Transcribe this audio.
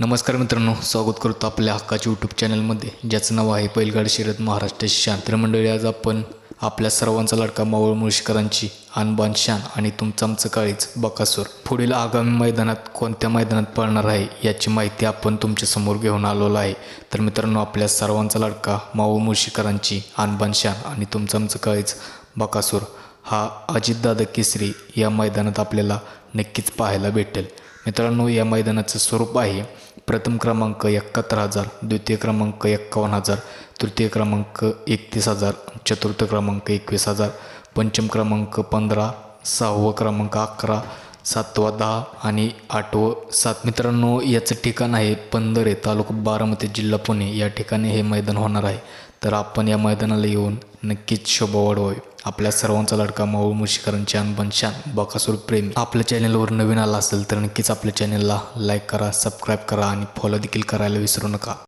नमस्कार मित्रांनो स्वागत करतो आपल्या हक्काच्या यूट्यूब चॅनलमध्ये ज्याचं नाव आहे पैलगाड शर्यत महाराष्ट्र शान. मंडळी आज आपण आपल्या सर्वांचा लाडका मावळ मुळशीकरांची आणबान शान आणि तुमचं आमचं काळीच बकासूर. पुढील आगामी मैदानात कोणत्या मैदानात पळणार आहे याची माहिती आपण तुमच्यासमोर घेऊन आलेलो आहे. तर मित्रांनो आपल्या सर्वांचा लाडका मावळ मुळशीकरांची आणबान शान आणि तुमचं आमचं काळीच बकासूर हा अजितदादा केसरी या मैदानात आपल्याला नक्कीच पाहायला भेटेल. मित्रांनो या मैदानाचं स्वरूप आहे प्रथम क्रमांक एकाहत्तर हजार द्वितीय क्रमांक एक्कावन्न हजार तृतीय क्रमांक एकतीस हजार चतुर्थ क्रमांक एकवीस हजार पंचम क्रमांक पंधरा सहावं क्रमांक अकरा सातवा दहा आणि आठवं सात. मित्रांनो याचं ठिकाण आहे पंधरे तालुका बारामती जिल्हा पुणे. या ठिकाणी हे मैदान होणार आहे. तर आपण या मैदानाला येऊन नक्कीच शोभा वाढवावी. आपल्या सर्वांचा लाडका माऊळ मुशीकरांचे अनबन शान बकासूर प्रेमी. आपल्या चॅनलवर नवीन आला असेल तर नक्कीच आपल्या चॅनलला लाईक करा सबस्क्राईब करा आणि फॉलो देखील करायला विसरू नका.